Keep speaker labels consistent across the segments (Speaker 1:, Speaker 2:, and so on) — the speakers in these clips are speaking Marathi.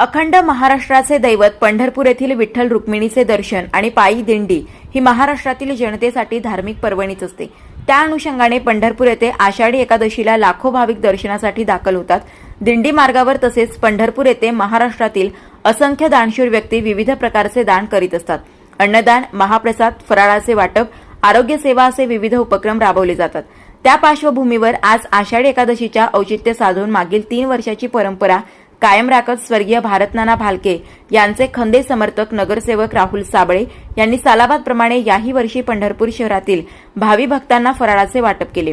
Speaker 1: अखंड महाराष्ट्राचे दैवत पंढरपूर येथील विठ्ठल रुक्मिणीचे दर्शन आणि पायी दिंडी ही महाराष्ट्रातील जनतेसाठी धार्मिक पर्वणीच असते. त्या अनुषंगाने पंढरपूर येथे आषाढी एकादशीला लाखो भाविक दर्शनासाठी दाखल होतात. दिंडी मार्गावर तसेच पंढरपूर येथे महाराष्ट्रातील असंख्य दानशूर व्यक्ती विविध प्रकारचे दान करीत असतात. अन्नदान महाप्रसाद फराळाचे वाटप आरोग्य सेवा असे विविध उपक्रम राबवले जातात. त्या पार्श्वभूमीवर आज आषाढी एकादशीच्या औचित्य साधून मागील तीन वर्षाची परंपरा कायम राखत स्वर्गीय भारतनाना भालके यांचे खंदे समर्थक नगरसेवक राहुल साबळे यांनी सालाबादप्रमाणे याही वर्षी पंढरपूर शहरातील भावी भक्तांना फराळाचे वाटप केले.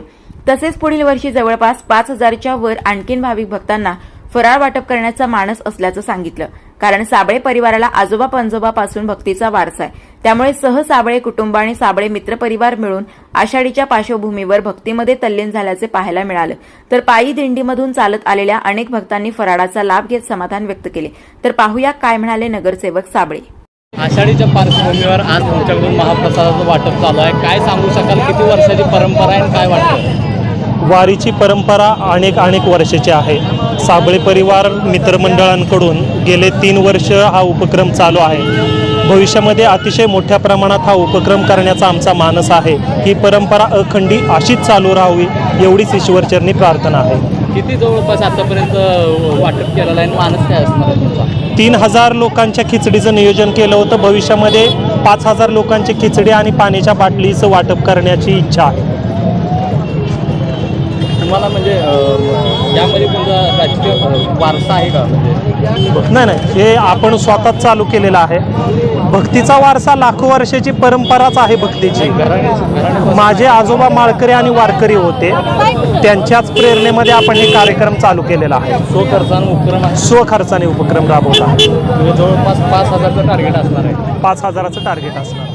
Speaker 1: तसेच पुढील वर्षी जवळपास पाच हजारच्या वर आणखीन भाविक भक्तांना फराळ वाटप करण्याचा मानस असल्याचं सांगितलं. कारण साबळे परिवाराला आजोबा पंजोबापासून भक्तीचा वारसा आहे. त्यामुळे सह साबळे कुटुंब आणि साबळे मित्रपरिवार मिळून आषाढीच्या पार्श्वभूमीवर भक्तीमध्ये तल्लीन झाल्याचे पाहायला मिळालं. तर पायी दिंडीमधून चालत आलेल्या अनेक भक्तांनी फराळाचा लाभ घेत समाधान व्यक्त केले. तर पाहूया काय म्हणाले नगरसेवक साबळे.
Speaker 2: आषाढीच्या पार्श्वभूमीवर आज तुमच्याकडून महाप्रसादाचं वाटप चालू आहे. काय सांगू शकाल? किती वर्षाची परंपरा आहे काय वाटतं?
Speaker 3: वारीची परंपरा अनेक अनेक वर्षाची आहे. साबळे परिवार मित्रमंडळांकडून गेले तीन वर्ष हा उपक्रम चालू आहे. भविष्यामध्ये अतिशय मोठ्या प्रमाणात हा उपक्रम करण्याचा आमचा मानस आहे. ही परंपरा अखंडी अशीच चालू राहावी एवढीच ईश्वरचरणी प्रार्थना आहे.
Speaker 2: किती जवळपास आतापर्यंत वाटप केलेलं आहे मानस काय असणार
Speaker 3: तीन हजार लोकांच्या खिचडीचं नियोजन केलं होतं. भविष्यामध्ये पाच हजार लोकांची खिचडी आणि पाण्याच्या बाटलीचं वाटप करण्याची इच्छा आहे.
Speaker 2: तुम्हाला म्हणजे यामध्ये तुमचा राजकीय वारसा आहे का? म्हणजे
Speaker 3: नाही नाही हे आपण स्वतःच चालू केलेलं आहे. भक्तीचा वारसा लाखो वर्षाची परंपराच आहे भक्तीची. माझे आजोबा माळकरी आणि वारकरी होते. त्यांच्याच प्रेरणेमध्ये आपण हे कार्यक्रम चालू केलेला आहे.
Speaker 2: स्वखर्चानं उपक्रम
Speaker 3: स्वखर्चाने उपक्रम राबवला आहे.
Speaker 2: म्हणजे जवळपास पाच हजारचं टार्गेट असणार आहे.
Speaker 3: पाच हजाराचं टार्गेट असणार